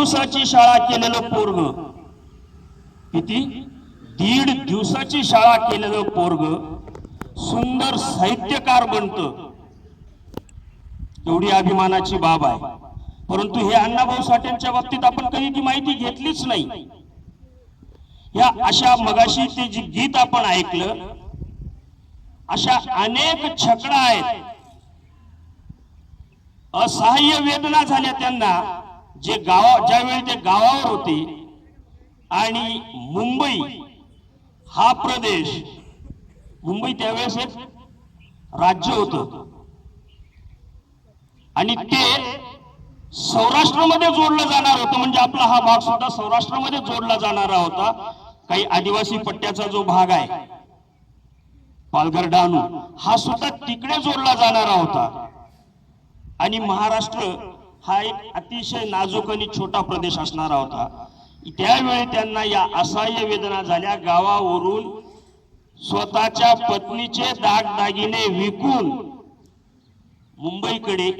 दिवसाची शाळा केलेलं पोरग. किती? दीड दिवसाची शाळा केलेलं पोरग सुंदर साहित्यकार बनत. एवढी अभिमानाची बाब आहे. परंतु हे अण्णाभाऊ साठेंच्या बाबतीत आपण कधी ती माहिती घेतलीच नाही. या अशा मगाशी ते जे गीत आपण ऐकलं अशा अनेक छकडा आहेत. असहाय्य वेदना झाल्या त्यांना. जे गावा ज्यावेळी ते गावावर होते आणि मुंबई हा प्रदेश मुंबई त्यावेळेस एक राज्य होतं. आणि ते सौराष्ट्रामध्ये जोडलं जाणार होतं म्हणजे आपला हा भाग सुद्धा सौराष्ट्रामध्ये जोडला जाणारा होता. काही आदिवासी पट्ट्याचा जो भाग आहे पालघर डहाणू हा सुद्धा तिकडे जोडला जाणारा होता. आणि महाराष्ट्र हा एक अतिशय नाजूक आणि छोटा प्रदेश असणारा होता. त्यावेळी त्यांना या असहाय्य वेदना झाल्या. गावावरून स्वतःच्या पत्नीचे दागदागिने विकून मुंबईकडे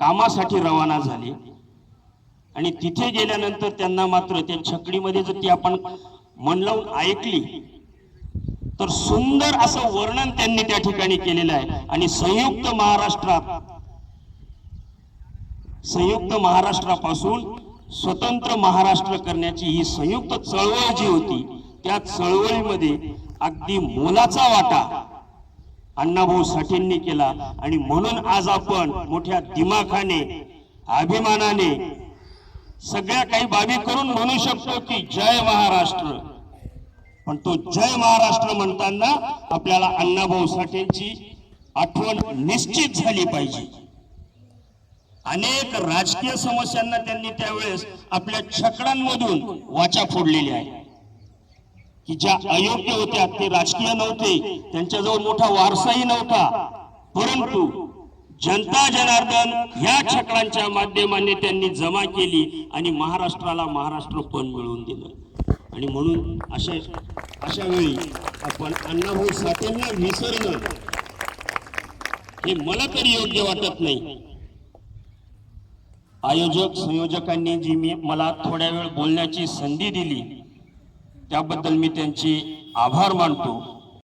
कामासाठी रवाना झाले. आणि तिथे गेल्यानंतर त्यांना मात्र त्या छकडीमध्ये जर ती आपण मन लावून ऐकली तर सुंदर असं वर्णन त्यांनी त्या ठिकाणी केलेलं आहे. आणि संयुक्त महाराष्ट्रात संयुक्त महाराष्ट्रापासून स्वतंत्र महाराष्ट्र करण्याची ही संयुक्त चळवळ जी होती त्या चळवळीमध्ये अगदी मोलाचा वाटा अण्णाभाऊ साठेंनी केला. आणि म्हणून आज आपण मोठ्या दिमाखाने अभिमानाने सगळ्या काही बाबी करून म्हणू शकतो की जय महाराष्ट्र. पण तो जय महाराष्ट्र म्हणताना आपल्याला अण्णाभाऊ साठेंची आठवण निश्चित झाली पाहिजे. अनेक राजकीय समस्यांना त्यांनी त्यावेळेस आपल्या छकडांमधून वाचा फोडलेली आहे. की ज्या अयोग्य होत्या ते राजकीय नव्हते त्यांच्याजवळ मोठा वारसाही नव्हता. परंतु जनता जनार्दन ह्या छकडांच्या माध्यमाने त्यांनी जमा केली आणि महाराष्ट्राला महाराष्ट्र पण मिळवून दिलं. आणि म्हणून अशा अशा वेळी आपण अण्णाभाऊ साठेंना विसरणं हे मला तरी योग्य वाटत नाही. आयोजक संयोजकांनी जी मी मला थोड्या वेळ बोलण्याची संधी दिली त्याबद्दल मी त्यांची आभार मानतो.